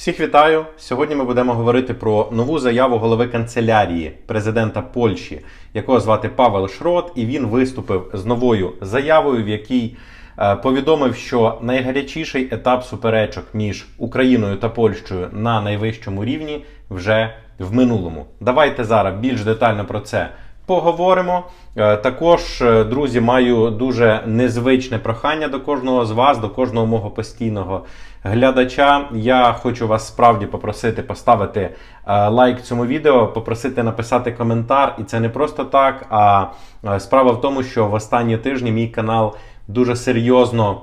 Всіх вітаю! Сьогодні ми будемо говорити про нову заяву голови канцелярії президента Польщі, якого звати Павел Шрот, і він виступив з новою заявою, в якій е, повідомив, що найгарячіший етап суперечок між Україною та Польщею на найвищому рівні вже в минулому. Давайте зараз більш детально про це поговоримо. Е, Також, е, друзі, маю дуже незвичне прохання до кожного з вас, до кожного мого постійного глядача. Я хочу вас справді попросити поставити е, лайк цьому відео, попросити написати коментар. І це не просто так. А справа в тому, що в останні тижні мій канал дуже серйозно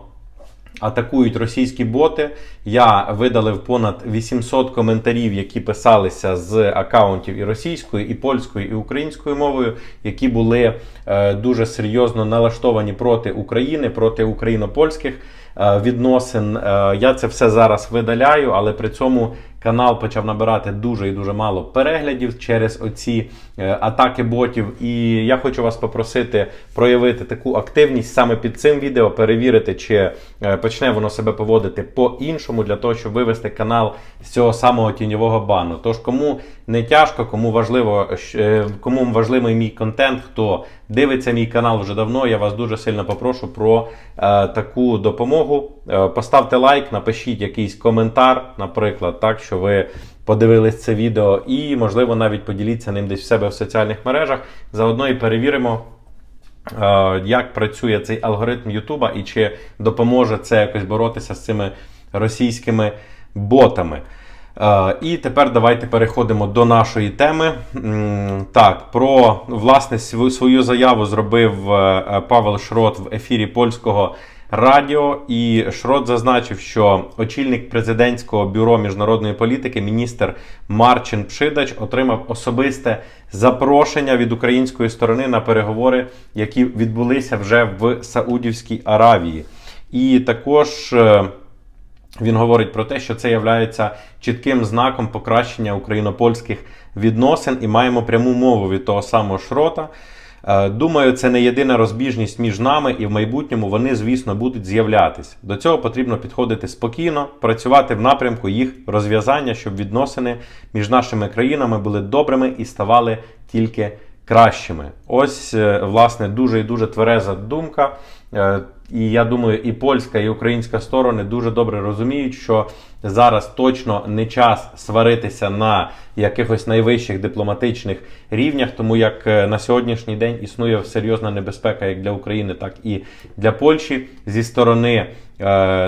атакують російські боти. Я видалив понад 800 коментарів, які писалися з акаунтів і російською, і польською, і українською мовою, які були е, дуже серйозно налаштовані проти України, проти україно-польських е, відносин. Е, я це все зараз видаляю, але при цьому канал почав набирати дуже і дуже мало переглядів через оці е, атаки ботів. І я хочу вас попросити проявити таку активність саме під цим відео, перевірити, чи е, почне воно себе поводити по-іншому, для того, щоб вивести канал з цього самого тіньового бану. Тож, кому не тяжко, кому важливо, е, кому важливий мій контент, хто дивиться мій канал вже давно, я вас дуже сильно попрошу про е, таку допомогу. Е, поставте лайк, напишіть якийсь коментар, наприклад, так що ви подивились це відео, і можливо навіть поділіться ним десь в себе в соціальних мережах. Заодно і перевіримо. е, Як працює цей алгоритм Ютуба і чи допоможе це якось боротися з цими російськими ботами? Е, І тепер давайте переходимо до нашої теми. Так, про власне свою заяву зробив е, Павел Шрот в ефірі польського радіо. І Шрот зазначив, що очільник президентського бюро міжнародної політики, міністр Марчин Пшидач, отримав особисте запрошення від української сторони на переговори, які відбулися вже в Саудівській Аравії. І також. е, він говорить про те, що це є чітким знаком покращення україно-польських відносин і маємо пряму мову від того самого Шрота. Е, Думаю, це не єдина розбіжність між нами, і в майбутньому вони, звісно, будуть з'являтись. До цього потрібно підходити спокійно, працювати в напрямку їх розв'язання, щоб відносини між нашими країнами були добрими і ставали тільки кращими. Ось, е, власне, дуже і дуже твереза думка. Е, І я думаю, і польська, і українська сторони дуже добре розуміють, що зараз точно не час сваритися на якихось найвищих дипломатичних рівнях, тому як е, на сьогоднішній день існує серйозна небезпека як для України, так і для Польщі зі сторони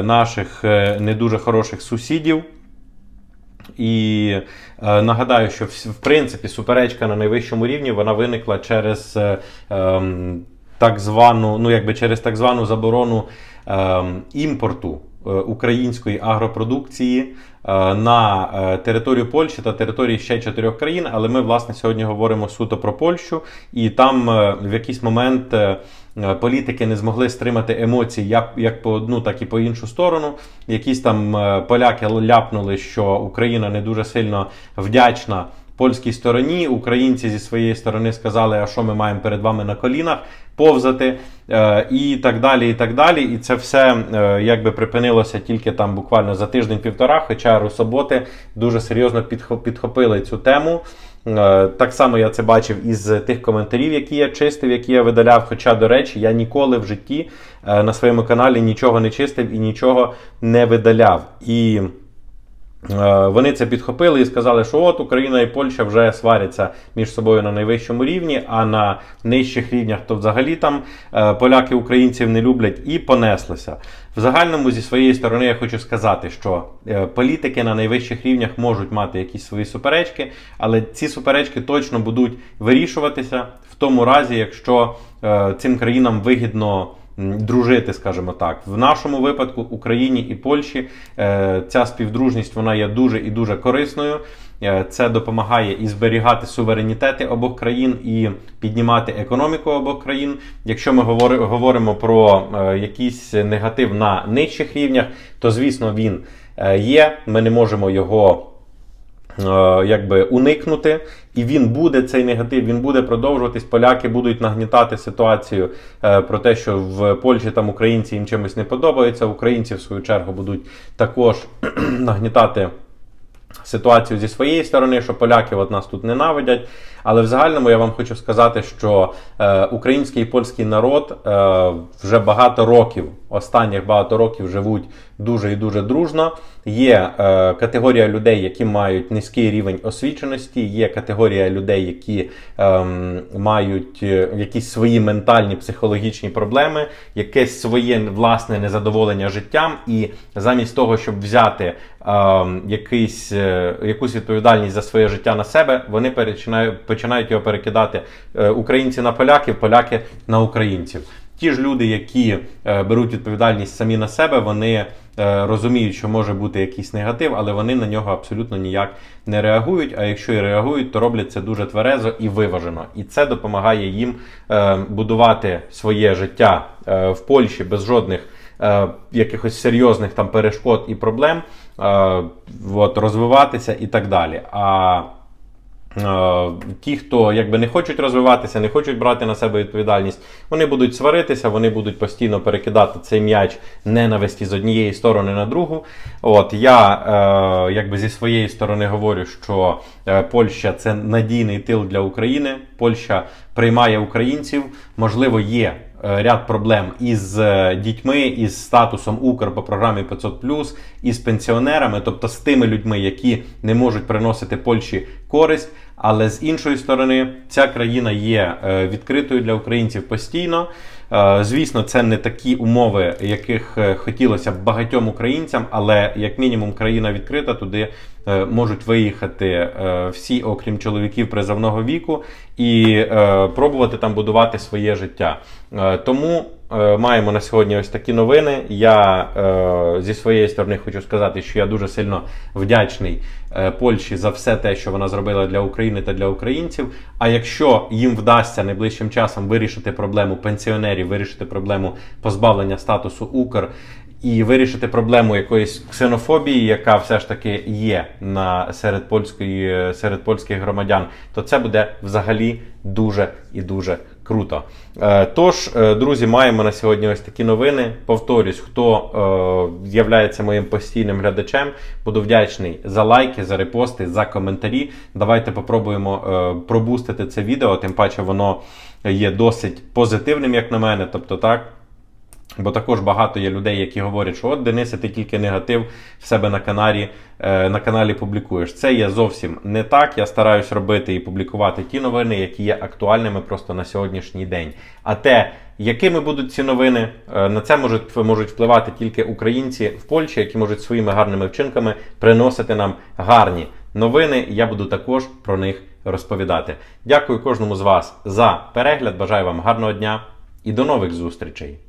наших не дуже хороших сусідів. І е, нагадаю, що в, в принципі суперечка на найвищому рівні вона виникла через е, ем, так звану, ну якби через так звану заборону ем, імпорту е, української агропродукції е, на е, територію Польщі та території ще чотирьох країн. Але ми власне сьогодні говоримо суто про Польщу, і там е, в якийсь момент. Е, Політики не змогли стримати емоцій як, як по одну, так і по іншу сторону. Якісь там е, поляки ляпнули, що Україна не дуже сильно вдячна польській стороні. Українці зі своєї сторони сказали, а що ми маємо перед вами на колінах повзати, е, і так далі. І так далі. І це все якби припинилося тільки там буквально за тиждень-півтора. Хоча русоботи дуже серйозно підхо- підхопили цю тему. Е, Так само я це бачив із тих коментарів, які я чистив, які я видаляв. Хоча, до речі, я ніколи в житті е, на своєму каналі нічого не чистив і нічого не видаляв. І Вони це підхопили і сказали, що от Україна і Польща вже сваряться між собою на найвищому рівні, а на нижчих рівнях то взагалі там е, поляки українців не люблять і понеслися. В загальному зі своєї сторони я хочу сказати, що е, політики на найвищих рівнях можуть мати якісь свої суперечки, але ці суперечки точно будуть вирішуватися в тому разі, якщо е, цим країнам вигідно дружити, скажімо так. В нашому випадку Україні і Польщі е, ця співдружність вона є дуже і дуже корисною. Е, Це допомагає і зберігати суверенітети обох країн, і піднімати економіку обох країн. Якщо ми говоримо про е, якийсь негатив на нижчих рівнях, то звісно він є. Ми не можемо його якби уникнути, і він буде цей негатив, він буде продовжуватись. Поляки будуть нагнітати ситуацію е, про те, що в Польщі там українці їм чимось не подобаються. Українці, в свою чергу, будуть також нагнітати ситуацію зі своєї сторони, що поляки от нас тут ненавидять. Але в загальному я вам хочу сказати, що е, український і польський народ е, вже багато років, останніх багато років живуть дуже і дуже дружно. Є е, категорія людей, які мають низький рівень освіченості, є категорія людей, які ем, мають е, якісь свої ментальні психологічні проблеми, якесь своє власне незадоволення життям, і замість того, щоб взяти ем, якийсь, е, якусь відповідальність за своє життя на себе, вони починають, починають його перекидати е, українці на поляків, поляки на українців. Ті ж люди, які е, беруть відповідальність самі на себе, вони е, розуміють, що може бути якийсь негатив, але вони на нього абсолютно ніяк не реагують. А якщо і реагують, то роблять це дуже тверезо і виважено. І це допомагає їм е, будувати своє життя в Польщі без жодних якихось серйозних там перешкод і проблем, от, розвиватися і так далі. А Ті, хто якби не хочуть розвиватися, не хочуть брати на себе відповідальність, вони будуть сваритися, вони будуть постійно перекидати цей м'яч ненависті з однієї сторони на другу. От я е, якби зі своєї сторони говорю, що е, Польща це надійний тил для України. Польща приймає українців. Можливо, є е, ряд проблем із е, дітьми, із статусом Укр по програмі 500+, із пенсіонерами, тобто з тими людьми, які не можуть приносити Польщі користь. Але з іншої сторони, ця країна є е, відкритою для українців постійно. Е, Звісно, це не такі умови, яких е, хотілося б багатьом українцям, але як мінімум країна відкрита, туди е, можуть виїхати е, всі, окрім чоловіків призовного віку, і е, пробувати там будувати своє життя. Е, Тому е, маємо на сьогодні ось такі новини. Я е, зі своєї сторони хочу сказати, що я дуже сильно вдячний е, Польщі за все те, що вона зробила для України та для українців. А якщо їм вдасться найближчим часом вирішити проблему пенсіонерів, вирішити проблему позбавлення статусу Укр. І вирішити проблему якоїсь ксенофобії, яка все ж таки є на серед польської серед польських громадян, то це буде взагалі дуже і дуже круто. Е, Тож, е, друзі, маємо на сьогодні ось такі новини. Повторюсь, хто е, моїм постійним глядачем, буду вдячний за лайки, за репости, за коментарі. Давайте попробуємо пробустити це відео, тим паче воно є досить позитивним, як на мене. Тобто, так. Бо також багато є людей, які говорять, що от Денисе, ти тільки негатив в себе на каналі, е, на каналі публікуєш. Це є зовсім не так. Я стараюсь робити і публікувати ті новини, які є актуальними просто на сьогоднішній день. А те, якими будуть ці новини, е, на це можуть, можуть впливати тільки українці в Польщі, які можуть своїми гарними вчинками приносити нам гарні новини. Я буду також про них розповідати. Дякую кожному з вас за перегляд. Бажаю вам гарного дня і до нових зустрічей!